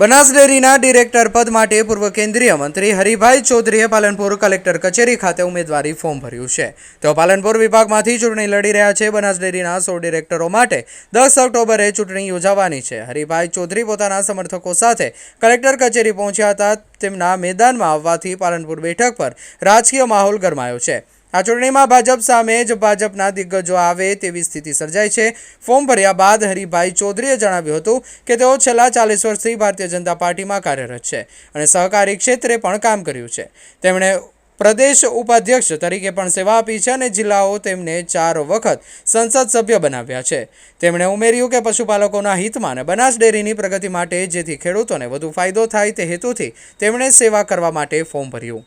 બનાસ ડેરીના ડિરેક્ટર પદ માટે પૂર્વ કેન્દ્રીય મંત્રી હરિભાઈ ચૌધરીએ પાલનપુર કલેક્ટર કચેરી ખાતે ઉમેદવારી ફોર્મ ભર્યું છે. તેઓ પાલનપુર વિભાગમાંથી ચૂંટણી લડી રહ્યા છે બનાસ ડેરીના સો ડિરેક્ટરો માટે દસ ઓક્ટોબરે ચૂંટણી યોજાવાની છે. હરિભાઈ ચૌધરી પોતાના સમર્થકો સાથે કલેક્ટર કચેરી પહોંચ્યા હતા. તેમના મેદાનમાં આવવાથી પાલનપુર બેઠક પર રાજકીય માહોલ ગરમાયો છે. આ ચૂંટણીમાં ભાજપ સામે જ ભાજપના દિગ્ગજો આવે તેવી સ્થિતિ સર્જાઈ છે. ફોર્મ ભર્યા બાદ હરિભાઈ ચૌધરીએ જણાવ્યું હતું કે તેઓ છેલ્લા ચાલીસ વર્ષથી ભારતીય જનતા પાર્ટીમાં કાર્યરત છે અને સહકારી ક્ષેત્રે પણ કામ કર્યું છે. તેમણે પ્રદેશ ઉપાધ્યક્ષ તરીકે પણ સેવા આપી છે અને જિલ્લાઓ તેમને ચાર વખત સંસદ સભ્ય બનાવ્યા છે. તેમણે ઉમેર્યું કે પશુપાલકોના હિતમાં અને બનાસ ડેરીની પ્રગતિ માટે જેથી ખેડૂતોને વધુ ફાયદો થાય તે હેતુથી તેમણે સેવા કરવા માટે ફોર્મ ભર્યું.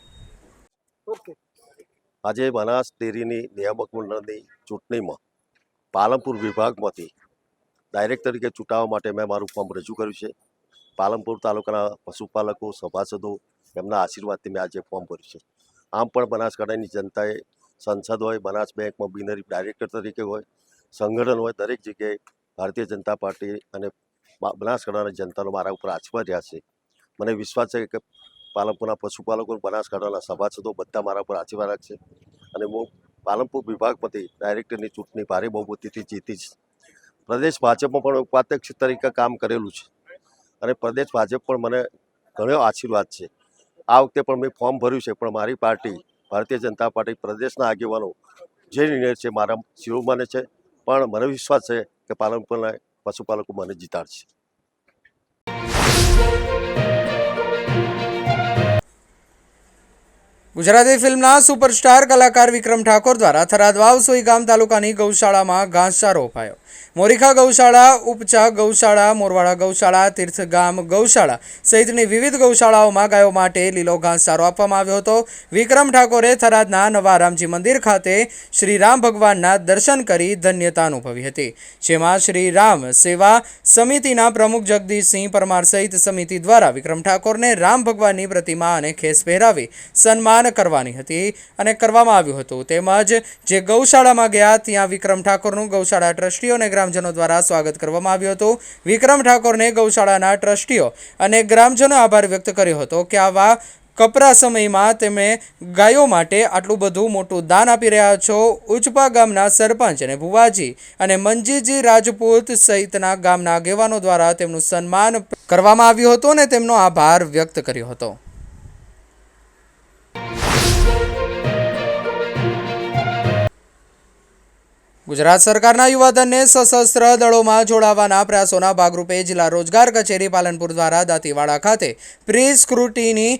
આજે બનાસ ડેરીની નિયામક મંડળની ચૂંટણીમાં પાલનપુર વિભાગમાંથી ડાયરેક્ટ તરીકે ચૂંટાવા માટે મેં મારું ફોર્મ રજૂ કર્યું છે. પાલનપુર તાલુકાના પશુપાલકો, સભાસદો એમના આશીર્વાદથી મેં આજે ફોર્મ ભર્યું છે. આમ પણ બનાસકાંઠાની જનતાએ સંસદ હોય, બનાસ બેંકમાં બિનરી ડાયરેક્ટર તરીકે હોય, સંગઠન હોય, દરેક જગ્યાએ ભારતીય જનતા પાર્ટી અને બનાસકાંઠાની જનતાનો મારા ઉપર આશીર્વાદ રહ્યા છે. મને વિશ્વાસ છે કે પાલનપુરના પશુપાલકો બનાસકાંઠાના સભાસદો બધા મારા પર આશીર્વાદ રાખશે. અને હું પાલનપુર વિભાગપતિ ડાયરેક્ટરની ચૂંટણી ભારે બહુમતીથી જીતીશ. પ્રદેશ ભાજપમાં પણ ઉપાધ્યક્ષ તરીકે કામ કરેલું છે. અને પ્રદેશ ભાજપ પણ મને ઘણો આશીર્વાદ છે. આ વખતે પણ મેં ફોર્મ ભર્યું છે, પણ મારી પાર્ટી, ભારતીય જનતા પાર્ટી પ્રદેશના આગેવાનો જે નિર્ણય છે મારા શિરોમાને છે. પણ મને વિશ્વાસ છે કે પાલનપુરના પશુપાલકો મને જીતાડશે. ગુજરાતી ફિલ્મના સુપરસ્ટાર કલાકાર વિક્રમ ઠાકોર દ્વારા થરાદ વાવસોઈ ગામ તાલુકાની ગૌશાળામાં ઘાસચારો અપાયો. મોરીખા ગૌશાળા, ઉપચા ગૌશાળા, મોરવાડા ગૌશાળા, તીર્થગામ ગૌશાળા સહિતની વિવિધ ગૌશાળાઓમાં ગાયો માટે લીલો ઘાસચારો આપવામાં આવ્યો હતો. વિક્રમ ઠાકોરે થરાદના નવા રામજી મંદિર ખાતે શ્રી રામ ભગવાનના દર્શન કરી ધન્યતા અનુભવી હતી, જેમાં શ્રી રામ સેવા સમિતિના પ્રમુખ જગદીશસિંહ પરમાર સહિત સમિતિ દ્વારા વિક્રમ ઠાકોરને રામ ભગવાનની પ્રતિમા અને ખેસ પહેરાવી સન્માન કરવાની હતી અને કરવામાં આવ્યું હતું. તેમજ જે ગૌશાળામાં ગયા, ત્યાં વિક્રમ ઠાકોરનું ગૌશાળા ટ્રસ્ટીઓ અને ગ્રામજનો દ્વારા સ્વાગત કરવામાં આવ્યું હતું. વિક્રમ ઠાકોરને ગૌશાળાના ટ્રસ્ટીઓ અને ગ્રામજનો આભાર વ્યક્ત કર્યો હતો કે આવા કપરા સમયમાં તમે ગાયો માટે આટલું બધું મોટું દાન આપી રહ્યા છો. ઉચપા ગામના સરપંચ અને ભુવાજી અને મંજીજી રાજપૂત સહિતના ગામના આગેવાનો દ્વારા તેમનું સન્માન કરવામાં આવ્યું હતું અને તેમનો આભાર વ્યક્ત કર્યો હતો. ગુજરાત સરકારના યુવાધનને સશસ્ત્ર દળોમાં જોડાવાના પ્રયાસોના ભાગરૂપે જિલ્લા રોજગાર કચેરી પાલનપુર દ્વારા દાંતીવાડા ખાતે પ્રી સ્ક્રુટીની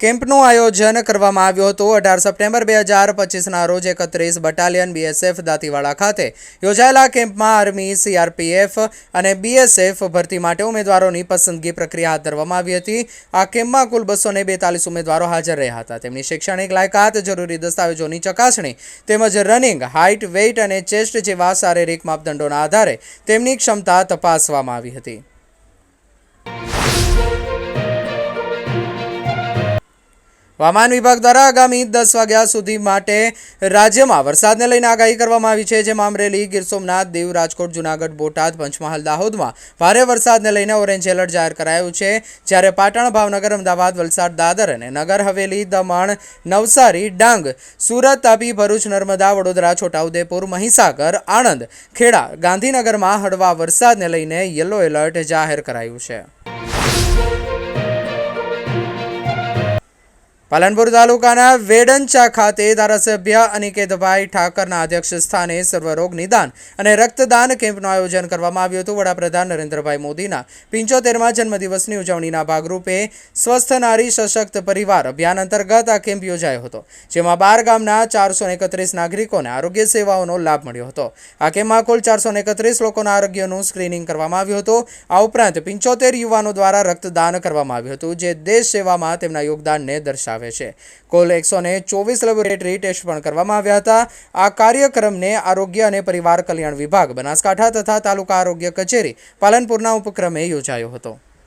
કેમ્પનું આયોજન કરવામાં આવ્યું હતું. અઢાર સપ્ટેમ્બર બે હજાર પચીસના રોજ એકત્રીસ બટાલિયન બીએસએફ દાંતીવાડા ખાતે યોજાયેલા કેમ્પમાં આર્મી સીઆરપીએફ અને બીએસએફ ભરતી માટે ઉમેદવારોની પસંદગી પ્રક્રિયા હાથ ધરવામાં આવી હતી. આ કેમ્પમાં કુલ બસો બેતાલીસ ઉમેદવારો હાજર રહ્યા હતા. તેમની શૈક્ષણિક લાયકાત, જરૂરી દસ્તાવેજોની ચકાસણી તેમજ રનિંગ, હાઇટ, વેઇટ અને ચેસ્ટ જેવા શારીરિક માપદંડોના આધારે તેમની ક્ષમતા તપાસવામાં આવી હતી. હવામાન વિભાગ દ્વારા આગામી દસ વાગ્યા સુધી માટે રાજ્યમાં વરસાદને લઈને આગાહી કરવામાં આવી છે, જેમાં અમરેલી, ગીર સોમનાથ, દીવ, રાજકોટ, જુનાગઢ, બોટાદ, પંચમહાલ, દાહોદમાં ભારે વરસાદને લઈને ઓરેન્જ એલર્ટ જાહેર કરાયું છે. જ્યારે પાટણ, ભાવનગર, અમદાવાદ, વલસાડ, દાદર અને નગર હવેલી, દમણ, નવસારી, ડાંગ, સુરત, તાપી, ભરૂચ, નર્મદા, વડોદરા, છોટાઉદેપુર, મહીસાગર, આણંદ, ખેડા, ગાંધીનગરમાં હળવા વરસાદને લઈને યલો એલર્ટ જાહેર કરાયું છે. પાલનપુર તાલુકાના વેડંચા ખાતે ધારાસભ્ય અનિકેતભાઈ ઠાકરના અધ્યક્ષ સ્થાને સર્વરોગ નિદાન અને રક્તદાન કેમ્પનું આયોજન કરવામાં આવ્યું હતું. વડાપ્રધાન નરેન્દ્રભાઈ મોદીના પંચોતેરમાં જન્મદિવસની ઉજવણીના ભાગરૂપે સ્વસ્થ નારી સશક્ત પરિવાર અભિયાન અંતર્ગત આ કેમ્પ યોજાયો હતો, જેમાં બાર ગામના ચારસો એકત્રીસ નાગરિકોને આરોગ્ય સેવાઓનો લાભ મળ્યો હતો. આ કેમ્પમાં કુલ ચારસો એકત્રીસ લોકોના આરોગ્યનું સ્ક્રીનિંગ કરવામાં આવ્યું હતું. આ ઉપરાંત પંચોતેર યુવાનો દ્વારા રક્તદાન કરવામાં આવ્યું હતું, જે દેશ સેવામાં તેમના યોગદાનને દર્શાવે છે. કુલ એકસો ને ચોવીસ લેબોરેટરી ટેસ્ટ પણ કરવામાં આવ્યા હતા. આ કાર્યક્રમને આરોગ્ય અને પરિવાર કલ્યાણ વિભાગ, બનાસકાંઠા તથા તાલુકા આરોગ્ય કચેરી પાલનપુરના ઉપક્રમે યોજાયો હતો.